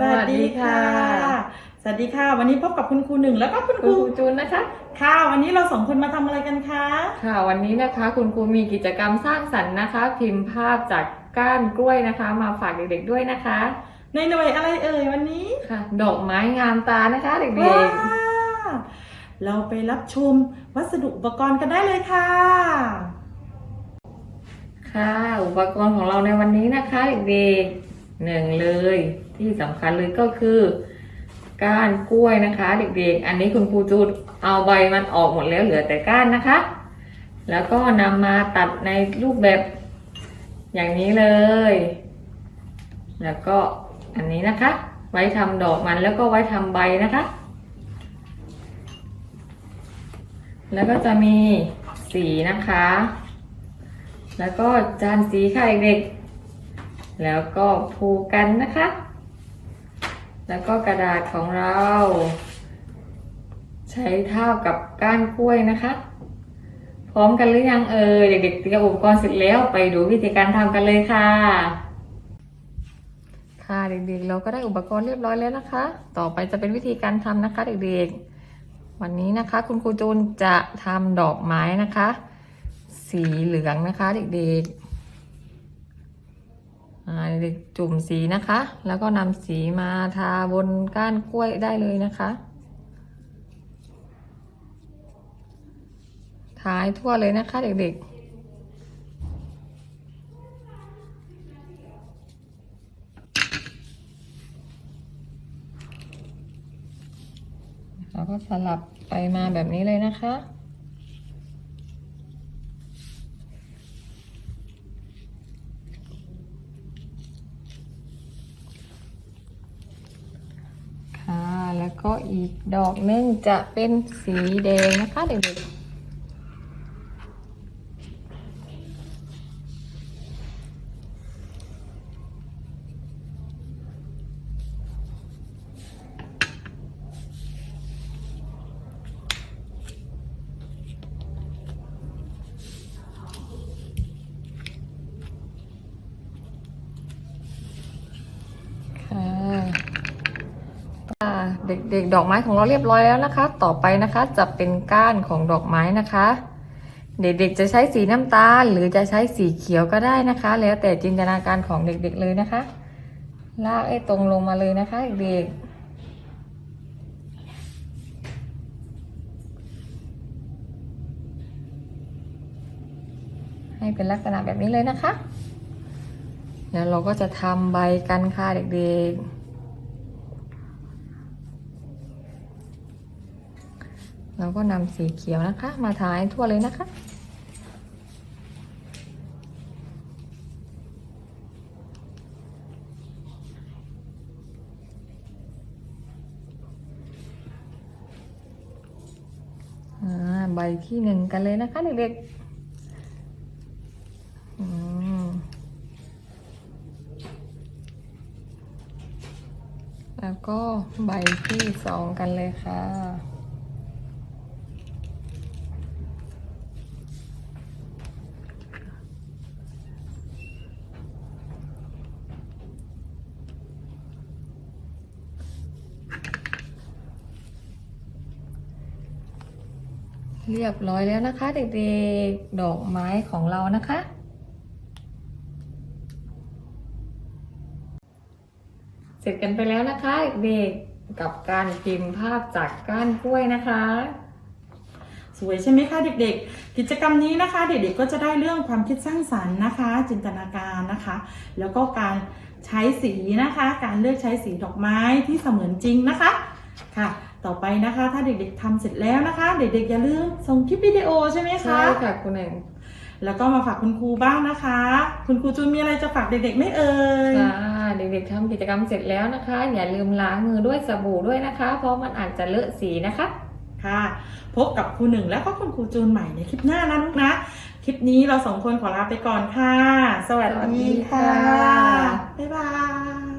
สวัสดีค่ะ สวัสดีค่ะ วันนี้พบกับคุณครูหนึ่งแล้วก็คุณคุคณรูครูจูนนะคะ ค่ะ วันนี้เราสองคนมาทำอะไรกันคะ ค่ะวันนี้นะคะคุณครูมีกิจกรรมสร้างสรรค์นะคะ พิมพ์ภาพจากก้านกล้วยนะคะ มาฝากเด็กๆด้วยนะคะในหน่วยอะไรเอ่ยวันนี้ค่ะ ดอกไม้งามตานะคะเด็ว้ากๆวเราไปรับชมวัสดุอุปกรณ์กันได้เลยค่ะค่ะ อุปกรณ์ของเราในวันนี้นะคะเด็กๆ หนึ่งเลยที่สำคัญเลยก็คือก้านกล้วยนะคะ เด็กๆ อันนี้คุณครูจูนเอาใบมันออกหมดแล้วเหลือแต่ก้านนะคะ แล้วก็นำมาตัดในรูปแบบอย่างนี้เลย แล้วก็อันนี้นะคะ ไว้ทำดอกมันแล้วก็ไว้ทำใบนะคะ แล้วก็จะมีสีนะคะ แล้วก็จานสีค่ะเด็กๆ แล้วก็ภูกกันนะคะ แล้วก็กระดาษของเรา ใช้เท่ากับก้านกล้วยนะคะ พร้อมกันหรือยังเอ่ยเด็กๆเตรียมอุปกรณ์เสร็จแล้วไปดูวิธีการทำกันเลยค่ะ ค่ะเด็กๆ เราก็ได้อุปกรณ์เรียบร้อยแล้วนะคะ ต่อไปจะเป็นวิธีการทำนะคะ เด็กๆ วันนี้นะคะ คุณครูจูนจะทำดอกไม้นะคะ สีเหลืองนะคะ เด็กๆ จุ่มสีนะคะ แล้วก็นำสีมาทาบนก้านกล้วยได้เลยนะคะ ทาให้ทั่วเลยนะคะเด็กๆแล้วก็สลับไปมาแบบนี้เลยนะคะ แล้ว ก็อีกดอกนึงจะเป็นสีแดงนะคะเด็กๆ ค่ะค่ะ เด็กๆ ดอกไม้ของเราเรียบร้อยแล้วนะคะ ต่อไปนะคะจะเป็นก้านของดอกไม้นะคะ เด็กๆจะใช้สีน้ำตาล หรือจะใช้สีเขียวก็ได้นะคะ แล้วแต่จินตนาการของเด็กๆเลยนะคะ ลากไอ้ตรงลงมาเลยนะคะเด็กๆให้เป็นลักษณะแบบนี้เลยนะคะ แล้วเราก็จะทำใบกันค่ะเด็กๆ เราก็นำสีเขียวนะคะ มาทาให้ทั่วเลยนะคะ ใบที่หนึ่งกันเลยนะคะเด็กๆแล้วก็ใบที่สองกันเลยค่ะ เรียบร้อยแล้วนะคะ เด็กๆ ดอกไม้ของเรานะคะ เสร็จกันไปแล้วนะคะเด็กๆ กับการพิมพ์ภาพจากก้านกล้วยนะคะ สวยใช่ไหมคะเด็กๆ กิจกรรมนี้นะคะ เด็กๆ ก็จะได้เรื่องความคิดสร้างสรรค์นะคะ จินตนาการนะคะ แล้วก็การใช้สีนะคะ การเลือกใช้สีดอกไม้ที่เสมือนจริงนะคะ ค่ะ ต่อไปนะคะ ถ้าเด็กๆทำเสร็จแล้วนะคะ เด็กๆอย่าลืมส่งคลิปวิดีโอใช่ไหมใช่คะค่ะคุณหนึ่งแล้วก็มาฝากคุณครูบ้างนะคะ คุณครูจูนมีอะไรจะฝากเด็กๆไหม่เอ่ยค่ะเด็กๆทำกิจกรรมเสร็จแล้วนะคะ อย่าลืมล้างมือด้วยสบู่ด้วยนะคะ เพราะมันอาจจะเลอะสีนะคะ ค่ะ พบกับครูหนึ่งแล้วก็คุณครูจูนใหม่ในคลิปหน้านะลูกนะ คลิปนี้เราสองคนขอลาไปก่อนค่ะ สวัสดีค่ะสวัสดีค่ะบ๊ายบาย